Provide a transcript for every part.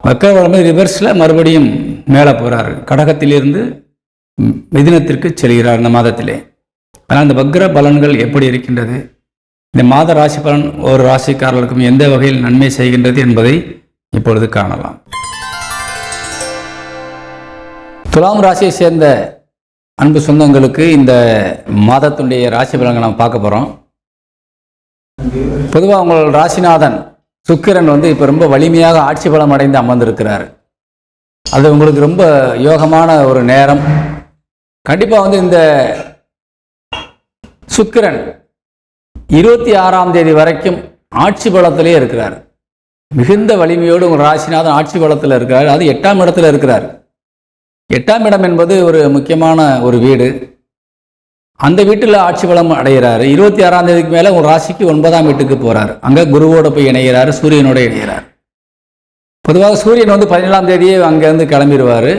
வக்கரபலம் ரிவர்ஸில் மறுபடியும் மேலே போகிறார் கடகத்திலிருந்து மிதினத்திற்கு செல்கிறார் இந்த மாதத்திலே. ஆனால் இந்த வக்ர பலன்கள் எப்படி இருக்கின்றது? இந்த மாத ராசி பலன் ஒரு ராசிக்காரர்களுக்கும் எந்த வகையில் நன்மை செய்கின்றது என்பதை இப்பொழுது காணலாம். துலாம் ராசியை சேர்ந்த அன்பு சொந்தங்களுக்கு இந்த மாதத்துடைய ராசி பலன்களை நாம் பார்க்க போகிறோம் பொதுவாக உங்கள் ராசிநாதன் சுக்கிரன் வந்து இப்போ ரொம்ப வலிமையாக ஆட்சி பலம் அடைந்து அமர்ந்திருக்கிறார். அது உங்களுக்கு ரொம்ப யோகமான ஒரு நேரம். கண்டிப்பாக வந்து இந்த சுக்கிரன் இருபத்தி ஆறாம் தேதி வரைக்கும் ஆட்சி பலத்திலே இருக்கிறார். மிகுந்த வலிமையோடு உங்கள் ராசிநாதன் ஆட்சி பலத்தில் இருக்கிறார். அது எட்டாம் இடத்துல இருக்கிறார். எட்டாம் இடம் என்பது ஒரு முக்கியமான ஒரு வீடு. அந்த வீட்டில் ஆட்சி பலம் அடைகிறாரு. இருபத்தி ஆறாம் தேதிக்கு மேலே ஒரு ராசிக்கு ஒன்பதாம் வீட்டுக்கு போகிறார் அங்கே குருவோட போய் இணைகிறாரு சூரியனோட இணைகிறார். பொதுவாக சூரியன் வந்து பதினேழாம் தேதியே அங்கேருந்து கிளம்பிடுவார்.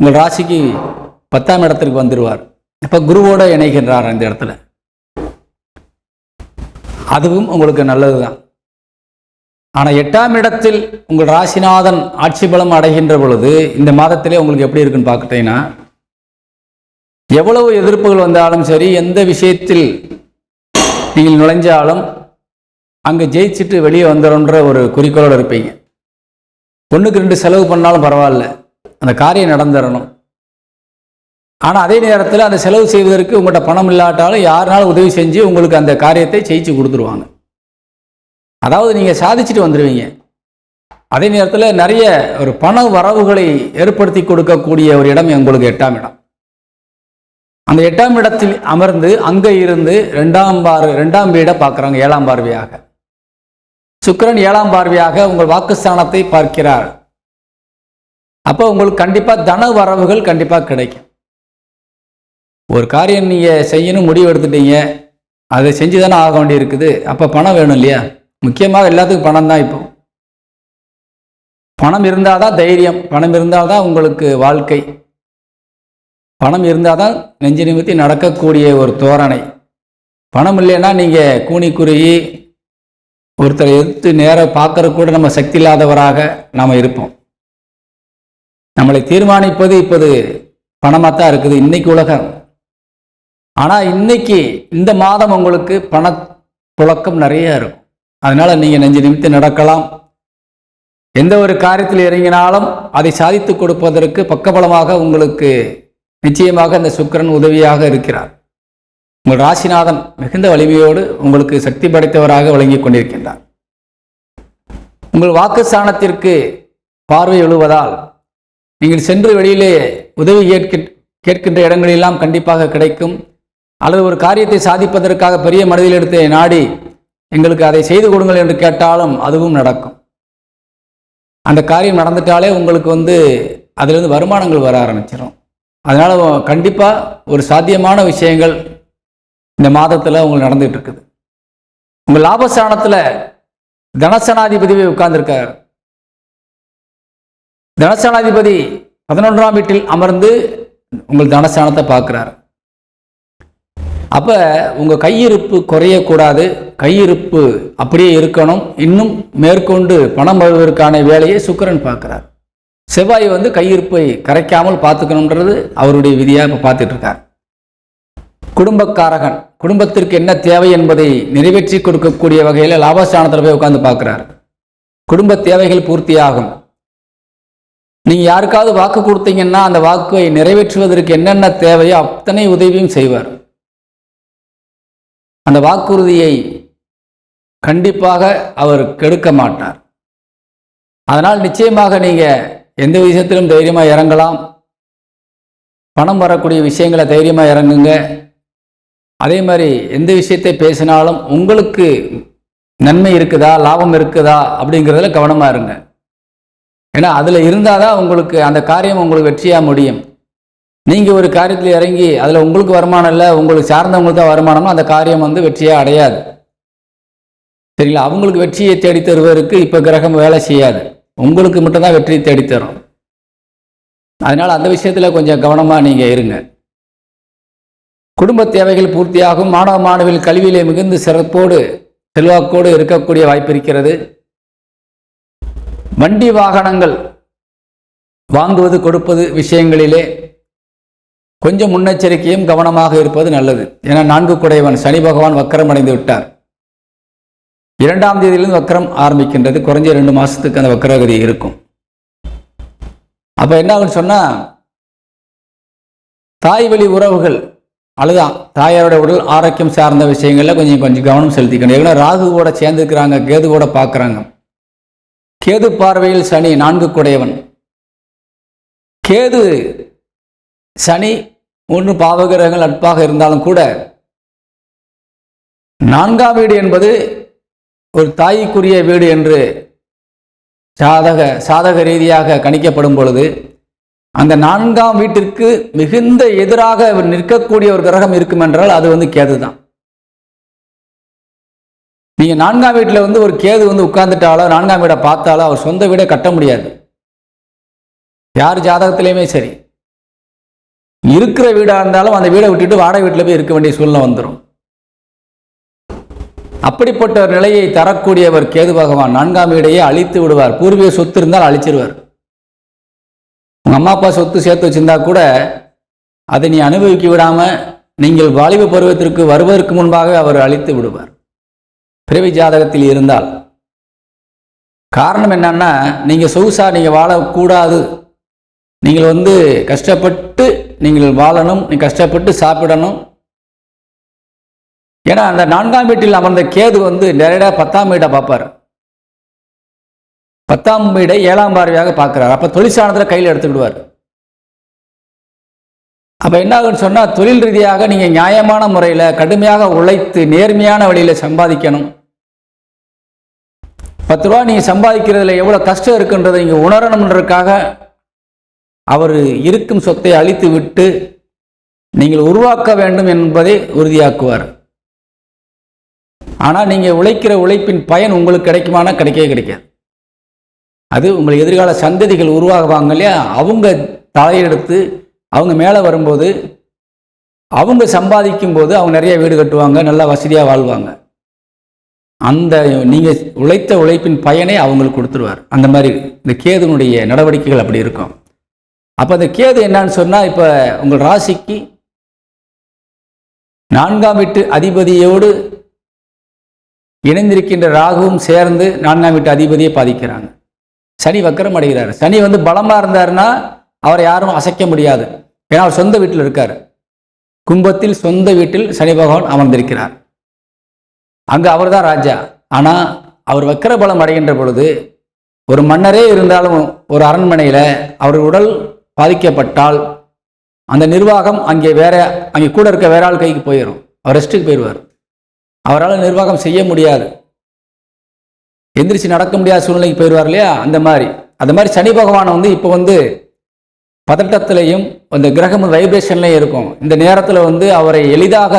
உங்கள் ராசிக்கு பத்தாம் இடத்திற்கு வந்துடுவார். இப்போ குருவோட இணைகின்றார் அந்த இடத்துல. அதுவும் உங்களுக்கு நல்லது தான் ஆனால் எட்டாம் இடத்தில் உங்கள் ராசிநாதன் ஆட்சி பலம் அடைகின்ற பொழுது இந்த மாதத்திலே உங்களுக்கு எப்படி இருக்குன்னு பார்க்கிட்டீங்கன்னா எவ்வளவு எதிர்ப்புகள் வந்தாலும் சரி எந்த விஷயத்தில் நீங்கள் நுழைஞ்சாலும் அங்கே ஜெயிச்சுட்டு வெளியே வந்துடும்ன்ற ஒரு குறிக்கோளோடு இருப்பீங்க. ஒன்றுக்கு ரெண்டு செலவு பண்ணாலும் பரவாயில்ல. அந்த காரியம் நடந்துடணும் ஆனால் அதே நேரத்தில் அந்த செலவு செய்வதற்கு உங்கள்கிட்ட பணம் இல்லாட்டாலும் யாருனாலும் உதவி செஞ்சு உங்களுக்கு அந்த காரியத்தை ஜெயிச்சு கொடுத்துருவாங்க. அதாவது நீங்கள் சாதிச்சுட்டு வந்துடுவீங்க அதே நேரத்தில் நிறைய ஒரு பண வரவுகளை ஏற்படுத்தி கொடுக்கக்கூடிய ஒரு இடம் உங்களுக்கு எட்டாம் இடம். அந்த எட்டாம் இடத்தில் அமர்ந்து அங்கே இருந்து ரெண்டாம் பார் ரெண்டாம் வீடை பார்க்குறாங்க ஏழாம் பார்வையாக. சுக்கரன் ஏழாம் பார்வையாக உங்கள் வாக்குஸ்தானத்தை பார்க்கிறார். அப்போ உங்களுக்கு கண்டிப்பாக தன வரவுகள் கண்டிப்பாக கிடைக்கும். ஒரு காரியம் நீங்கள் செய்யணும் முடிவு எடுத்துட்டீங்க அதை செஞ்சு தானே ஆக வேண்டி இருக்குது அப்போ பணம் வேணும் இல்லையா? முக்கியமாக எல்லாத்துக்கும் பணம் தான் இப்போ. பணம் இருந்தால் தான் தைரியம் பணம் இருந்தால் தான் உங்களுக்கு வாழ்க்கை. பணம் இருந்தால் தான் நெஞ்சு நிமித்தி நடக்கக்கூடிய ஒரு தோரணை. பணம் இல்லைன்னா நீங்கள் கூனி குறுகி ஒருத்தரை எதிர்த்து நேராக பார்க்கற கூட நம்ம சக்தி இல்லாதவராக நாம் இருப்போம். நம்மளை தீர்மானிப்பது இப்போது பணமாக தான் இருக்குது இன்னைக்கு உலகம். ஆனால் இன்னைக்கு இந்த மாதம் உங்களுக்கு பண புழக்கம் நிறைய இருக்கும். அதனால் நீங்கள் நெஞ்சு நிமித்து நடக்கலாம். எந்த ஒரு காரியத்தில் இறங்கினாலும் அதை சாதித்து கொடுப்பதற்கு பக்கபலமாக உங்களுக்கு நிச்சயமாக அந்த சுக்கிரன் உதவியாக இருக்கிறார். உங்கள் ராசிநாதன் மிகுந்த வலிமையோடு உங்களுக்கு சக்தி படைத்தவராக வழங்கிக் கொண்டிருக்கின்றார். உங்கள் வாக்குஸ்தானத்திற்கு பார்வை எழுவதால் நீங்கள் சென்று வெளியிலே உதவி கேட்க கேட்கின்ற இடங்களெல்லாம் கண்டிப்பாக கிடைக்கும். அல்லது ஒரு காரியத்தை சாதிப்பதற்காக பெரிய மனதில் எடுத்து நாடி எங்களுக்கு அதை செய்து கொடுங்கள் என்று கேட்டாலும் அதுவும் நடக்கும். அந்த காரியம் நடந்துட்டாலே உங்களுக்கு வந்து அதிலிருந்து வருமானங்கள் வர ஆரம்பிச்சிடும் அதனால் கண்டிப்பாக ஒரு சாத்தியமான விஷயங்கள் இந்த மாதத்தில் உங்களுக்கு நடந்துகிட்டு இருக்குது. உங்கள் லாபஸ்தானத்தில் தனசனாதிபதி உட்கார்ந்துருக்கார். தனசனாதிபதி பதினொன்றாம் வீட்டில் அமர்ந்து உங்கள் தனஸ்தானத்தை பார்க்குறார். அப்போ உங்கள் கையிருப்பு குறையக்கூடாது. கையிருப்பு அப்படியே இருக்கணும். இன்னும் மேற்கொண்டு பணம் வருவதற்கான வேலையை சுக்கரன் பார்க்குறார். செவ்வாய் வந்து கையிருப்பை கரைக்காமல் பார்த்துக்கணுன்றது அவருடைய விதியாக இப்போ பார்த்துட்டு இருக்கார் குடும்பக்காரகன் குடும்பத்திற்கு என்ன தேவை என்பதை நிறைவேற்றி கொடுக்கக்கூடிய வகையில் லாபஸ்தானத்தில் போய் உட்காந்து பார்க்குறார். குடும்ப தேவைகள் பூர்த்தியாகும். நீங்கள் யாருக்காவது வாக்கு கொடுத்தீங்கன்னா அந்த வாக்கை நிறைவேற்றுவதற்கு என்னென்ன தேவையோ அத்தனை உதவியும் செய்வார். அந்த வாக்குறுதியை கண்டிப்பாக அவர் கெடுக்க மாட்டார். அதனால் நிச்சயமாக நீங்கள் எந்த விஷயத்திலும் தைரியமாக இறங்கலாம். பணம் வரக்கூடிய விஷயங்களை தைரியமாக இறங்குங்க. அதே மாதிரி எந்த விஷயத்தை பேசினாலும் உங்களுக்கு நன்மை இருக்குதா லாபம் இருக்குதா அப்படிங்கிறதுல கவனமாக இருங்க. ஏன்னா அதில் இருந்தால் தான் உங்களுக்கு அந்த காரியம் உங்களுக்கு வெற்றியாக முடியும். நீங்கள் ஒரு காரியத்தில் இறங்கி அதில் உங்களுக்கு வருமானம் இல்லை உங்களுக்கு சார்ந்தவங்களுக்கு தான் வருமானமோ அந்த காரியம் வந்து வெற்றியாக அடையாது. சரிங்களா? அவங்களுக்கு வெற்றியை தேடி தருவதற்கு இப்போ கிரகம் வேலை செய்யாது. உங்களுக்கு மட்டும்தான் வெற்றியை தேடித்தரும். அதனால் அந்த விஷயத்தில் கொஞ்சம் கவனமாக நீங்கள் இருங்க. குடும்ப தேவைகள் பூர்த்தியாகும். மாணவ மாணவில் கல்வியிலே மிகுந்த சிறப்போடு செல்வாக்கோடு இருக்கக்கூடிய வாய்ப்பு இருக்கிறது. வண்டி வாகனங்கள் வாங்குவது கொடுப்பது விஷயங்களிலே கொஞ்சம் முன்னெச்சரிக்கையும் கவனமாக இருப்பது நல்லது. ஏன்னா நான்கு குடையவன் சனி பகவான் வக்கரம் அடைந்து விட்டார். இரண்டாம் தேதியிலிருந்து வக்கரம் ஆரம்பிக்கின்றது. குறைஞ்ச ரெண்டு மாசத்துக்கு அந்த வக்கரகதி இருக்கும். அப்ப என்ன ஆகும்னு சொன்னா தாய் வழி உறவுகள் அழுதான். தாயாரோட உடல் ஆரோக்கியம் சார்ந்த விஷயங்கள்ல கொஞ்சம் கொஞ்சம் கவனம் செலுத்திக்கணும். ஏன்னா ராகு கூட சேர்ந்துக்கிறாங்க கேது கூட பார்க்குறாங்க. கேது பார்வையில் சனி நான்கு குடையவன் கேது சனி மூன்று பாவகிரகங்கள் நட்பாக இருந்தாலும் கூட நான்காம் வீடு என்பது ஒரு தாய்க்குரிய வீடு என்று சாதக சாதக ரீதியாக கணிக்கப்படும் பொழுது அந்த நான்காம் வீட்டிற்கு மிகுந்த எதிராக நிற்கக்கூடிய ஒரு கிரகம் இருக்கும் என்றால் அது வந்து கேது தான். நீங்கள் நான்காம் வீட்டில் வந்து ஒரு கேது வந்து உட்கார்ந்துட்டாலோ நான்காம் வீடை பார்த்தாலோ அவர் சொந்த வீடை கட்ட முடியாது. யார் ஜாதகத்திலையுமே சரி. இருக்கிற வீடாக இருந்தாலும் அந்த வீடை விட்டுட்டு வாடகை வீட்டில் போய் இருக்க வேண்டிய சூழ்நிலை வந்துடும் அப்படிப்பட்ட ஒரு நிலையை தரக்கூடியவர் கேது பகவான். நான்காம் வீடையே அழித்து விடுவார். பூர்வீக சொத்து இருந்தால் அழிச்சிருவார். உங்கள் அம்மா அப்பா சொத்து சேர்த்து வச்சிருந்தா கூட அதை நீ அனுபவிக்க விடாம நீங்கள் வாலிப பருவத்திற்கு வருவதற்கு முன்பாக அவர் அழித்து விடுவார். பிறவி ஜாதகத்தில் இருந்தால். காரணம் என்னன்னா நீங்கள் சொகுசா நீங்கள் வாழக்கூடாது. நீங்கள் வந்து கஷ்டப்பட்டு நீங்கள் வாழணும் நீ கஷ்டப்பட்டு சாப்பிடணும் ஏன்னா அந்த நான்காம் வீட்டில் அமர்ந்த கேது வந்து நேரடியாக பத்தாம் வீடை பார்ப்பார். பத்தாம் வீடை ஏழாம் பார்வையாக பார்க்கிறார். அப்ப தொழிற்சாணத்தில் கையில் எடுத்துக்கிடுவார் அப்ப என்ன ஆகுன்னு சொன்னால் தொழில் ரீதியாக நீங்க நியாயமான முறையில் கடுமையாக உழைத்து நேர்மையான வழியில் சம்பாதிக்கணும். பத்து ரூபா நீங்க சம்பாதிக்கிறதுல எவ்வளவு கஷ்டம் இருக்குன்றதை நீங்க உணரணுன்றதுக்காக அவர் இருக்கும் சொத்தை அழித்து விட்டு நீங்கள் உருவாக்க வேண்டும் என்பதை உறுதியாக்குவார். ஆனால் நீங்கள் உழைக்கிற உழைப்பின் பயன் உங்களுக்கு கிடைக்குமானா கிடைக்கவே கிடைக்காது. அது உங்கள் எதிர்கால சந்ததிகள் உருவாகுவாங்க இல்லையா? அவங்க தலையெடுத்து அவங்க மேலே வரும்போது அவங்க சம்பாதிக்கும் போது அவங்க நிறைய வீடு கட்டுவாங்க நல்லா வசதியாக வாழ்வாங்க. அந்த நீங்கள் உழைத்த உழைப்பின் பயனை அவங்களுக்கு கொடுத்துருவார். அந்த மாதிரி இந்த கேதுனுடைய நடவடிக்கைகள் அப்படி இருக்கும். அப்போ அந்த கேது என்னன்னு சொன்னால் இப்போ உங்கள் ராசிக்கு நான்காம் வீட்டு அதிபதியோடு இணைந்திருக்கின்ற ராகுவும் சேர்ந்து நான்காம் வீட்டு அதிபதியை பாதிக்கிறாங்க. சனி வக்கரம் அடைகிறார். சனி வந்து பலமாக இருந்தாருன்னா அவரை யாரும் அசைக்க முடியாது. ஏன்னா அவர் சொந்த வீட்டில் இருக்கார். கும்பத்தில் சொந்த வீட்டில் சனி பகவான் அமர்ந்திருக்கிறார். அங்கே அவர் தான் ராஜா. ஆனால் அவர் வக்கர பலம் அடைகின்ற பொழுது ஒரு மன்னரே இருந்தாலும் ஒரு அரண்மனையில் அவர் உடல் பாதிக்கப்பட்டால் அந்த நிர்வாகம் அங்கே வேற அங்கே கூட இருக்க வேற ஆள் கைக்கு போயிடும் அவர் ரெஸ்ட்டுக்கு போயிடுவார். அவரால் நிர்வாகம் செய்ய முடியாது. எந்திரிச்சு நடக்க முடியாத சூழ்நிலைக்கு போயிடுவார் இல்லையா? அந்த மாதிரி. அந்த மாதிரி சனி பகவான் வந்து இப்போ வந்து பதட்டத்திலையும் அந்த கிரகம் வைப்ரேஷன்லையும் இருக்கும். இந்த நேரத்தில் வந்து அவரை எளிதாக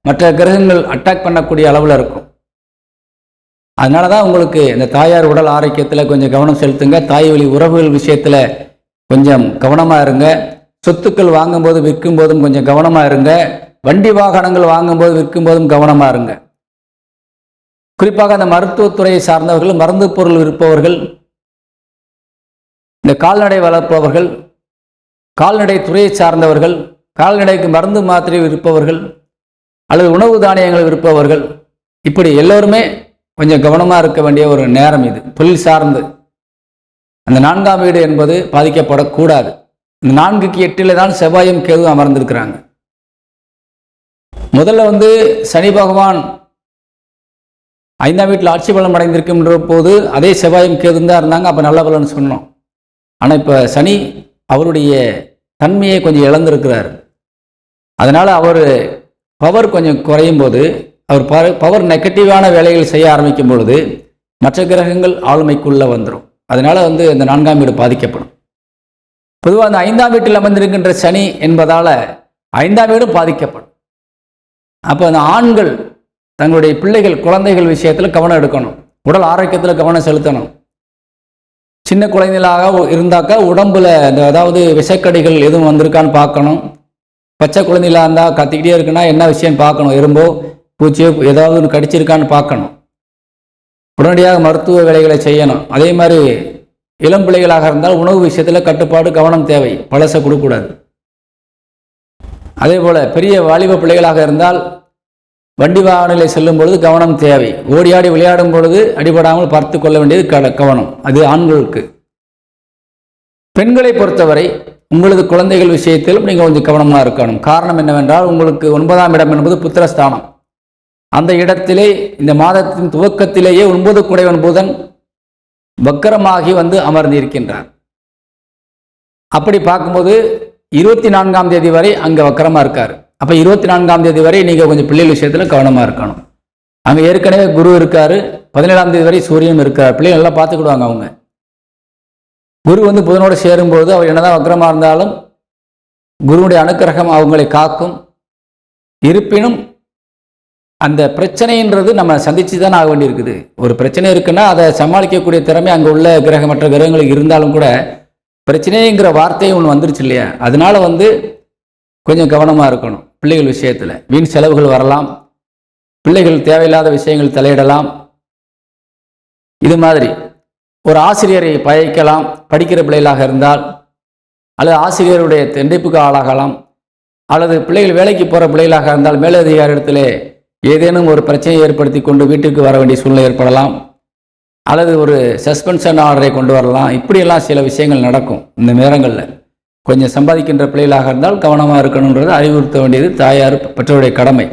மற்ற கிரகங்கள் அட்டாக் பண்ணக்கூடிய அளவில் இருக்கும். அதனால தான் உங்களுக்கு இந்த தாயார் உடல் ஆரோக்கியத்தில் கொஞ்சம் கவனம் செலுத்துங்க. தாய் வழி உறவுகள் விஷயத்தில் கொஞ்சம் கவனமாக இருங்க. சொத்துக்கள் வாங்கும்போது விற்கும் போதும் கொஞ்சம் கவனமாக இருங்க. வண்டி வாகனங்கள் வாங்கும்போது விற்கும் போதும் கவனமாக இருங்க. குறிப்பாக அந்த மருத்துவத்துறையை சார்ந்தவர்கள் மருந்து பொருள் விற்பவர்கள் இந்த கால்நடை வளர்ப்பவர்கள் கால்நடை துறையை சார்ந்தவர்கள் கால்நடைக்கு மருந்து மாத்திரை விற்பவர்கள் அல்லது உணவு தானியங்கள் விற்பவர்கள் இப்படி எல்லோருமே கொஞ்சம் கவனமாக இருக்க வேண்டிய ஒரு நேரம் இது. தொழில் சார்ந்து. அந்த நான்காம் வீடு என்பது பாதிக்கப்படக்கூடாது. இந்த நான்குக்கு எட்டில் தான் செவ்வாயும் கேதுவும் அமர்ந்திருக்கிறாங்க. முதல்ல வந்து சனி பகவான் ஐந்தாம் வீட்டில் ஆட்சி பலம் அடைந்திருக்கின்ற போது அதே செவ்வாயும் கேதுன்னு தான் இருந்தாங்க. அப்போ நல்ல பலன் சொன்னோம். ஆனால் இப்போ சனி அவருடைய தன்மையை கொஞ்சம் இழந்திருக்கிறார். அதனால் அவர் பவர் கொஞ்சம் குறையும் போது அவர் பவர் நெகட்டிவான வேலைகள் செய்ய ஆரம்பிக்கும் பொழுது மற்ற கிரகங்கள் ஆளுமைக்குள்ளே வந்துடும் அதனால் வந்து இந்த நான்காம் வீடு பாதிக்கப்படும். பொதுவாக அந்த ஐந்தாம் வீட்டில் அமர்ந்திருக்கின்ற சனி என்பதால் ஐந்தாம் வீடும் பாதிக்கப்படும். அப்போ அந்த ஆண்கள் தங்களுடைய பிள்ளைகள் குழந்தைகள் விஷயத்தில் கவனம் எடுக்கணும். உடல் ஆரோக்கியத்தில் கவனம் செலுத்தணும். சின்ன குழந்தைகளாக இருந்தாக்கா உடம்புல இந்த அதாவது விஷக்கடிகள் எதுவும் வந்திருக்கான்னு பார்க்கணும். பச்சை குழந்தைகளாக இருந்தால் கத்திக்கிட்டே இருக்குன்னா என்ன விஷயம்னு பார்க்கணும். எறும்போ பூச்சியோ ஏதாவது ஒன்று கடிச்சிருக்கான்னு பார்க்கணும். உடனடியாக மருத்துவ வேலைகளை செய்யணும். அதே மாதிரி இளம் பிள்ளைகளாக இருந்தால் உணவு விஷயத்தில் கட்டுப்பாடு கவனம் தேவை. பழசை கொடுக்கக்கூடாது. அதே போல் பெரிய வாலிப பிள்ளைகளாக இருந்தால் வண்டி வாகனங்களை செல்லும் பொழுது கவனம் தேவை. ஓடி ஆடி விளையாடும் பொழுது அடிபடாமல் பார்த்து கொள்ள வேண்டியது க கவனம். அது ஆண்களுக்கு. பெண்களை பொறுத்தவரை உங்களது குழந்தைகள் விஷயத்திலும் நீங்கள் கொஞ்சம் கவனமாக இருக்கணும். காரணம் என்னவென்றால் உங்களுக்கு ஒன்பதாம் இடம் என்பது புத்திரஸ்தானம். அந்த இடத்திலே இந்த மாதத்தின் துவக்கத்திலேயே ஒன்பது குடைவன் புதன் வக்கரமாகி வந்து அமர்ந்திருக்கின்றார். அப்படி பார்க்கும்போது இருபத்தி நான்காம் தேதி வரை அங்கே வக்கரமாக இருக்கார். அப்போ இருபத்தி நான்காம் தேதி வரை நீங்கள் கொஞ்சம் பிள்ளைகள் விஷயத்தில் கவனமாக இருக்கணும். அங்கே ஏற்கனவே குரு இருக்கார். பதினேழாம் தேதி வரை சூரியன் இருக்கார். பிள்ளைகள் நல்லா பார்த்துக்கிடுவாங்க அவங்க. குரு வந்து புதனோடு சேரும்போது அவர் என்னதான் வக்கரமாக இருந்தாலும் குருவுடைய அனுக்கிரகம் அவங்களை காக்கும். இருப்பினும் அந்த பிரச்சனைன்றது நம்ம சந்திச்சு தான் ஆக வேண்டியிருக்குது. ஒரு பிரச்சனை இருக்குன்னா அதை சமாளிக்கக்கூடிய திறமை அங்கே உள்ள கிரக மற்ற கிரகங்களுக்கு இருந்தாலும் கூட பிரச்சனைங்கிற வார்த்தை ஒன்று வந்துருச்சு இல்லையா? அதனால வந்து கொஞ்சம் கவனமாக இருக்கணும் பிள்ளைகள் விஷயத்தில். வீண் செலவுகள் வரலாம். பிள்ளைகள் தேவையில்லாத விஷயங்கள் தலையிடலாம். இது மாதிரி ஒரு ஆசிரியரை பயக்கலாம் படிக்கிற பிள்ளைகளாக இருந்தால் அல்லது ஆசிரியருடைய தெண்டிப்புக்கு ஆளாகலாம். அல்லது பிள்ளைகள் வேலைக்கு போகிற பிள்ளைகளாக இருந்தால் மேலதிகாரி ஏதேனும் ஒரு பிரச்சனையை ஏற்படுத்தி கொண்டு வீட்டுக்கு வர வேண்டிய சூழ்நிலை ஏற்படலாம். அல்லது ஒரு சஸ்பென்ஷன் ஆர்டரை கொண்டு வரலாம். இப்படியெல்லாம் சில விஷயங்கள் நடக்கும் இந்த நேரங்களில். கொஞ்சம் சம்பாதிக்கின்ற பிள்ளைகளாக இருந்தால் கவனமாக இருக்கணுன்றது அறிவுறுத்த வேண்டியது தாயார் பெற்றோருடைய கடமை.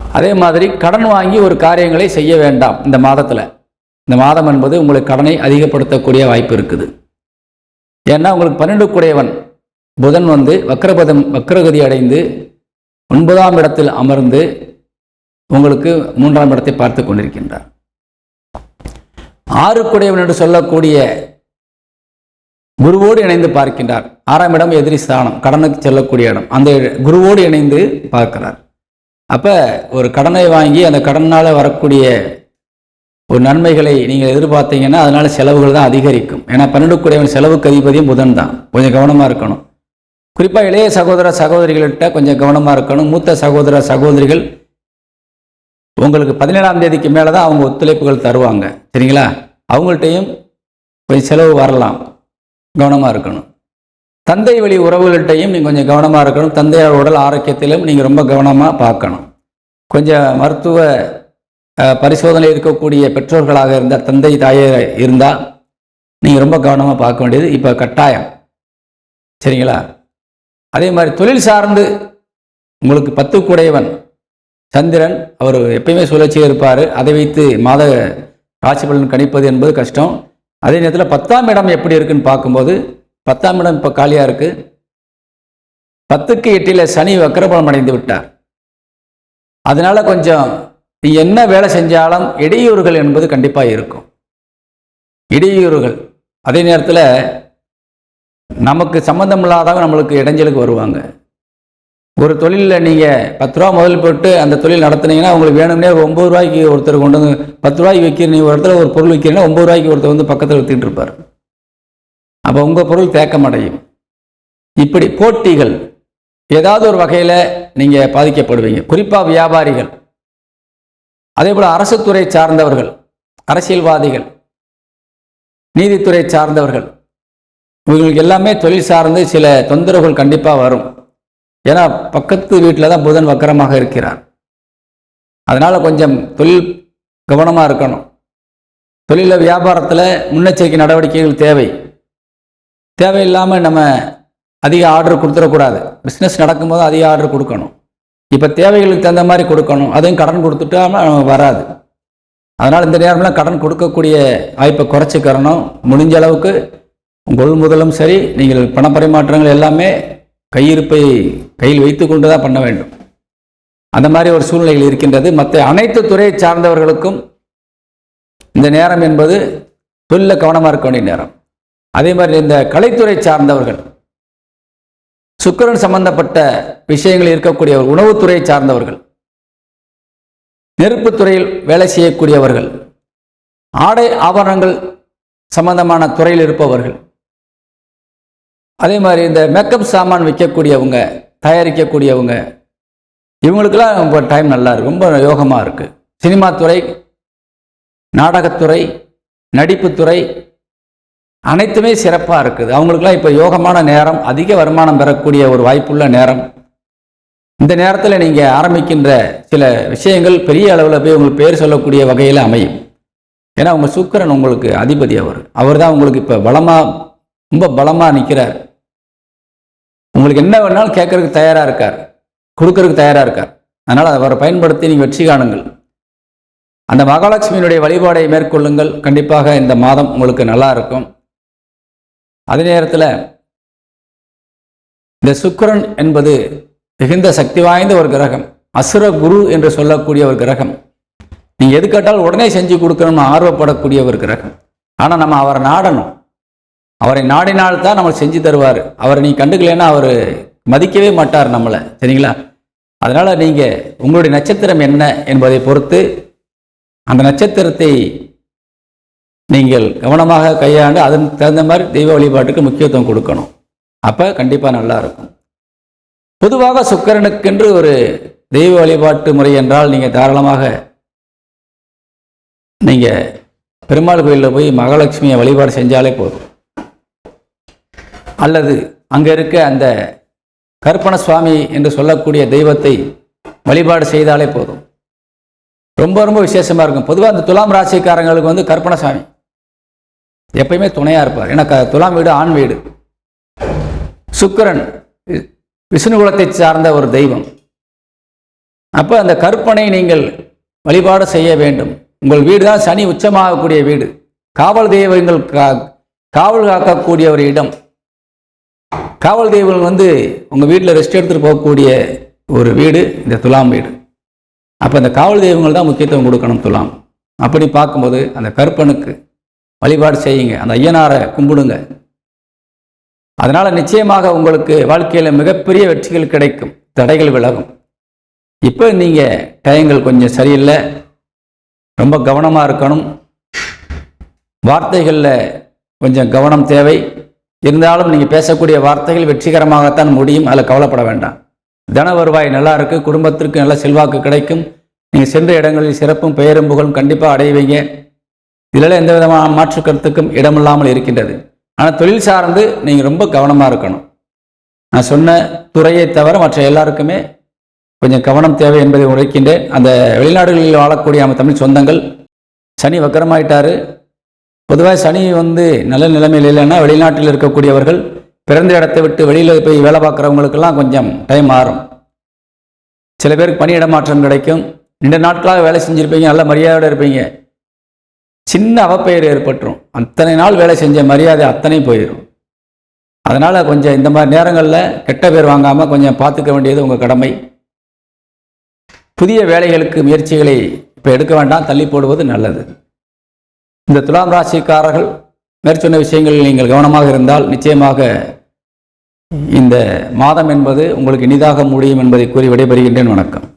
அதே மாதிரி கடன் வாங்கி ஒரு காரியங்களை செய்ய வேண்டாம் இந்த மாதத்தில். இந்த மாதம் என்பது உங்களுக்கு கடனை அதிகப்படுத்தக்கூடிய வாய்ப்பு இருக்குது. ஏன்னா உங்களுக்கு பன்னெண்டு குடையவன். புதன் வந்து வக்கரபதம் வக்கரகதி அடைந்து ஒன்பதாம் இடத்தில் அமர்ந்து உங்களுக்கு மூன்றாம் இடத்தை பார்த்து கொண்டிருக்கின்றார். ஆறுக்குடையவன் என்று சொல்லக்கூடிய குருவோடு இணைந்து பார்க்கின்றார். ஆறாம் இடம் எதிரி ஸ்தானம் கடனுக்கு செல்லக்கூடிய இடம். அந்த குருவோடு இணைந்து பார்க்கிறார். அப்போ ஒரு கடனை வாங்கி அந்த கடனால் வரக்கூடிய ஒரு நன்மைகளை நீங்கள் எதிர்பார்த்தீங்கன்னா அதனால செலவுகள் தான் அதிகரிக்கும். ஏன்னா பன்னெண்டுக்குடையவன் செலவுக்கு அதிபதியும் புதன் தான். கொஞ்சம் கவனமாக இருக்கணும். குறிப்பாக இளைய சகோதர சகோதரிகள்கிட்ட கொஞ்சம் கவனமாக இருக்கணும். மூத்த சகோதர சகோதரிகள் உங்களுக்கு பதினேழாம் தேதிக்கு மேலே தான் அவங்க ஒத்துழைப்புகள் தருவாங்க. சரிங்களா? அவங்கள்ட்டையும் கொஞ்சம் செலவு வரலாம். கவனமாக இருக்கணும். தந்தை வழி உறவுகள்கிட்டையும் நீங்கள் கொஞ்சம் கவனமாக இருக்கணும். தந்தையார் உடல் ஆரோக்கியத்திலும் நீங்கள் ரொம்ப கவனமாக பார்க்கணும். கொஞ்சம் மருத்துவ பரிசோதனை இருக்கக்கூடிய பெற்றோர்களாக இருந்தால் தந்தை தாயை இருந்தால் நீங்கள் ரொம்ப கவனமாக பார்க்க வேண்டியது இப்போ கட்டாயம். சரிங்களா? அதே மாதிரி தொழில் சார்ந்து உங்களுக்கு பத்து கூடையவன் சந்திரன் அவர் எப்பயுமே சுழற்சியாக இருப்பார். அதை வைத்து மாத ராசி பலன் கணிப்பது என்பது கஷ்டம். அதே நேரத்தில் பத்தாம் இடம் எப்படி இருக்குன்னு பார்க்கும்போது பத்தாம் இடம் இப்போ காலியாக இருக்குது பத்துக்கு எட்டில் சனி வக்கரபலம் அடைந்து விட்டார். அதனால கொஞ்சம் நீ என்ன வேலை செஞ்சாலும் இடையூறுகள் என்பது கண்டிப்பாக இருக்கும். இடையூறுகள். அதே நேரத்தில் நமக்கு சம்மந்தம் இல்லாதவங்க நம்மளுக்கு இடைஞ்சலுக்கு வருவாங்க. ஒரு தொழிலில் நீங்கள் பத்து ரூபா முதல் போட்டு அந்த தொழில் நடத்துனீங்கன்னா உங்களுக்கு வேணும்னே ஒம்பது ரூபாய்க்கு ஒருத்தர் கொண்டு வந்து பத்து ரூபாய்க்கு வைக்கிற நீங்கள் ஒரு இடத்துல ஒரு பொருள் விற்கிறீங்கன்னா ஒம்பது ரூபாய்க்கு ஒருத்தர் வந்து பக்கத்தில் விற்றுட்டு இருப்பார். அப்போ உங்கள் பொருள் தேக்கமடையும். இப்படி போட்டிகள் ஏதாவது ஒரு வகையில் நீங்கள் பாதிக்கப்படுவீங்க. குறிப்பாக வியாபாரிகள். அதே போல் அரசு துறை சார்ந்தவர்கள் அரசியல்வாதிகள் நீதித்துறை சார்ந்தவர்கள் இவங்களுக்கு எல்லாமே தொழில் சார்ந்து சில தொந்தரவுகள் கண்டிப்பாக வரும். ஏன்னா பக்கத்து வீட்டில் தான் புதன் வக்கரமாக இருக்கிறார். அதனால் கொஞ்சம் தொழில் கவனமாக இருக்கணும். தொழில வியாபாரத்தில் முன்னெச்சரிக்கை நடவடிக்கைகள் தேவை. தேவையில்லாமல் நம்ம அதிக ஆர்டர் கொடுத்துடக்கூடாது. பிஸ்னஸ் நடக்கும்போது அதிக ஆர்டர் கொடுக்கணும். இப்போ தேவைகளுக்கு தகுந்த மாதிரி கொடுக்கணும். அதையும் கடன் கொடுத்துட்டாம வராது. அதனால் இந்த நேரம்லாம் கடன் கொடுக்கக்கூடிய வாய்ப்பை குறைச்சிக்கிறணும். முடிஞ்ச அளவுக்கு கொள்முதலும் சரி நீங்கள் பணப்பரிமாற்றங்கள் எல்லாமே கையிருப்பை கையில் வைத்து கொண்டு தான் பண்ண வேண்டும். அந்த மாதிரி ஒரு சூழ்நிலைகள் இருக்கின்றது. மற்ற அனைத்து துறையை சார்ந்தவர்களுக்கும் இந்த நேரம் என்பது தொழில கவனமாக இருக்க வேண்டிய நேரம். அதே மாதிரி இந்த கலைத்துறை சார்ந்தவர்கள் சுக்கிரன் சம்பந்தப்பட்ட விஷயங்கள் இருக்கக்கூடியவர் உணவுத்துறையை சார்ந்தவர்கள் நெருப்புத்துறையில் வேலை செய்யக்கூடியவர்கள் ஆடை ஆபரணங்கள் சம்பந்தமான துறையில் இருப்பவர்கள் அதே மாதிரி இந்த மேக்கப் சாமான் விற்கக்கூடியவங்க தயாரிக்கக்கூடியவங்க இவங்களுக்கெல்லாம் ரொம்ப டைம் நல்லா இருக்கு ரொம்ப யோகமாக இருக்குது சினிமா துறை நாடகத்துறை நடிப்புத்துறை அனைத்துமே சிறப்பாக இருக்குது. அவங்களுக்குலாம் இப்போ யோகமான நேரம் அதிக வருமானம் பெறக்கூடிய ஒரு வாய்ப்புள்ள நேரம். இந்த நேரத்தில் நீங்கள் ஆரம்பிக்கின்ற சில விஷயங்கள் பெரிய அளவில் போய் உங்களுக்கு பேர் சொல்லக்கூடிய வகையில் அமையும். ஏன்னா உங்கள் சுக்கிரன் உங்களுக்கு அதிபதி அவர். அவர் தான் உங்களுக்கு இப்போ பலமாக ரொம்ப பலமாக நிற்கிறார் உங்களுக்கு என்ன வேணாலும் கேட்கறதுக்கு தயாராக இருக்கார். கொடுக்கறதுக்கு தயாராக இருக்கார். அதனால் அவரை பயன்படுத்தி நீங்கள் வெற்றி காணுங்கள். அந்த மகாலட்சுமியினுடைய வழிபாடை மேற்கொள்ளுங்கள். கண்டிப்பாக இந்த மாதம் உங்களுக்கு நல்லா இருக்கும். அதே நேரத்தில் இந்த சுக்கிரன் என்பது மிகுந்த சக்தி வாய்ந்த ஒரு கிரகம். அசுர குரு என்று சொல்லக்கூடிய ஒரு கிரகம். நீங்கள் எது கேட்டாலும் உடனே செஞ்சு கொடுக்கணும்னு ஆர்வப்படக்கூடிய ஒரு கிரகம். ஆனால் நம்ம அவரை நாடணும். அவரை நாடினால் தான் நம்மளை செஞ்சு தருவார். அவரை நீ கண்டுக்கலைன்னா அவர் மதிக்கவே மாட்டார் நம்மளை. சரிங்களா? அதனால் நீங்கள் உங்களுடைய நட்சத்திரம் என்ன என்பதை பொறுத்து அந்த நட்சத்திரத்தை நீங்கள் கவனமாக கையாண்டு அதன் தகுந்த மாதிரி தெய்வ வழிபாட்டுக்கு முக்கியத்துவம் கொடுக்கணும். அப்போ கண்டிப்பாக நல்லா இருக்கும். பொதுவாக சுக்கரனுக்கென்று ஒரு தெய்வ வழிபாட்டு முறை என்றால் நீங்கள் தாராளமாக நீங்கள் பெருமாள் கோயிலில் போய் மகாலட்சுமியை வழிபாடு செஞ்சாலே போதும். அல்லது அங்கே இருக்க அந்த கற்பன சுவாமி என்று சொல்லக்கூடிய தெய்வத்தை வழிபாடு செய்தாலே போதும். ரொம்ப ரொம்ப விசேஷமாக இருக்கும். பொதுவாக அந்த துலாம் ராசிக்காரங்களுக்கு வந்து கற்பனசாமி எப்பயுமே துணையாக இருப்பார். ஏன்னா துலாம் வீடு ஆண் வீடு. சுக்கிரன் விஷ்ணு குலத்தை சார்ந்த ஒரு தெய்வம். அப்போ அந்த கற்பனை நீங்கள் வழிபாடு செய்ய வேண்டும். உங்கள் வீடு தான் சனி உச்சமாகக்கூடிய வீடு. காவல் தெய்வங்கள் காவல் காக்கக்கூடிய ஒரு இடம். காவல் தெய்வங்கள் வந்து உங்கள் வீட்டில் ரெஸ்ட் எடுத்துகிட்டு போகக்கூடிய ஒரு வீடு இந்த துலாம் வீடு. அப்போ இந்த காவல் தெய்வங்கள் தான் முக்கியத்துவம் கொடுக்கணும் துலாம். அப்படி பார்க்கும்போது அந்த கருப்பனுக்கு வழிபாடு செய்யுங்க அந்த ஐயனாரை கும்பிடுங்க. அதனால் நிச்சயமாக உங்களுக்கு வாழ்க்கையில் மிகப்பெரிய வெற்றிகள் கிடைக்கும் தடைகள் விலகும். இப்போ நீங்கள் டயங்கள் கொஞ்சம் சரியில்லை ரொம்ப கவனமாக இருக்கணும். வார்த்தைகளில் கொஞ்சம் கவனம் தேவை. இருந்தாலும் நீங்கள் பேசக்கூடிய வார்த்தைகள் வெற்றிகரமாகத்தான் முடியும். அதில் கவலைப்பட வேண்டாம். தன வருவாய் நல்லா இருக்குது குடும்பத்திற்கு நல்ல செல்வாக்கு கிடைக்கும். நீங்கள் சென்ற இடங்களில் சிறப்பும் பெயரும் புகழும் கண்டிப்பாக அடைவீங்க. இதில் எந்த விதமான மாற்று கருத்துக்கும் இடமில்லாமல் இருக்கின்றது. ஆனால் தொழில் சார்ந்து நீங்கள் ரொம்ப கவனமாக இருக்கணும். நான் சொன்ன துறையை தவிர மற்ற எல்லாருக்குமே கொஞ்சம் கவனம் தேவை என்பதை உரைக்கின்றேன். அந்த வெளிநாடுகளில் வாழக்கூடிய நம்ம தமிழ் சொந்தங்கள் சனி வக்கரமாயிட்டாரு. பொதுவாக சனி வந்து நல்ல நிலைமையில் இல்லைன்னா வெளிநாட்டில் இருக்கக்கூடியவர்கள் பிறந்த இடத்தை விட்டு வெளியில் போய் வேலை பார்க்குறவங்களுக்கெல்லாம் கொஞ்சம் டைம் மாறும். சில பேருக்கு பணியிட மாற்றம் கிடைக்கும். ரெண்டு நாட்களாக வேலை செஞ்சுருப்பீங்க நல்ல மரியாதையோடு இருப்பீங்க. சின்ன அவப்பெயர் ஏற்பட்டுரும். அத்தனை நாள் வேலை செஞ்ச மரியாதை அத்தனை போயிடும் அதனால் கொஞ்சம் இந்த மாதிரி நேரங்களில் கெட்ட பேர் வாங்காமல் கொஞ்சம் பார்த்துக்க வேண்டியது உங்கள் கடமை. புதிய வேலைகளுக்கு முயற்சிகளை இப்போ எடுக்க வேண்டாம் தள்ளி போடுவது நல்லது. இந்த துலாம் ராசிக்காரர்கள் மேற்சொன்ன விஷயங்களில் நீங்கள் கவனமாக இருந்தால் நிச்சயமாக இந்த மாதம் என்பது உங்களுக்கு இனிதாக முடியும் என்பதை கூறி விடைபெறுகின்றேன். வணக்கம்.